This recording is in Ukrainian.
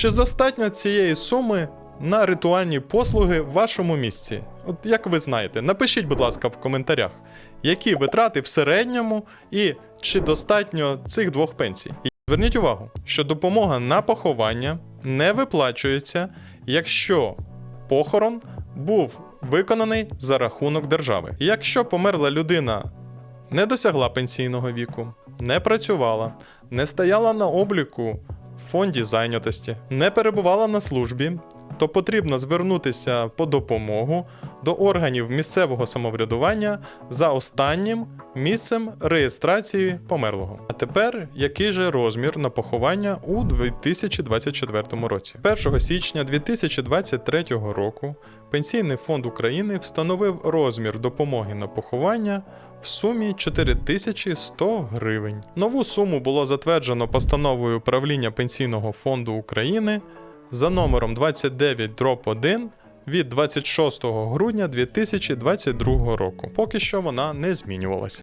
Чи достатньо цієї суми на ритуальні послуги в вашому місці? От як ви знаєте, напишіть, будь ласка, в коментарях, які витрати в середньому і чи достатньо цих двох пенсій. І зверніть увагу, що допомога на поховання не виплачується, якщо похорон був виконаний за рахунок держави. Якщо померла людина не досягла пенсійного віку, не працювала, не стояла на обліку фонді зайнятості, не перебувала на службі, то потрібно звернутися по допомогу до органів місцевого самоврядування за останнім місцем реєстрації померлого. А тепер який же розмір на поховання у 2024 році? 1 січня 2023 року Пенсійний фонд України встановив розмір допомоги на поховання в сумі 4100 гривень. Нову суму було затверджено постановою правління Пенсійного фонду України за номером 29 1 від 26 грудня 2022 року. Поки що вона не змінювалася.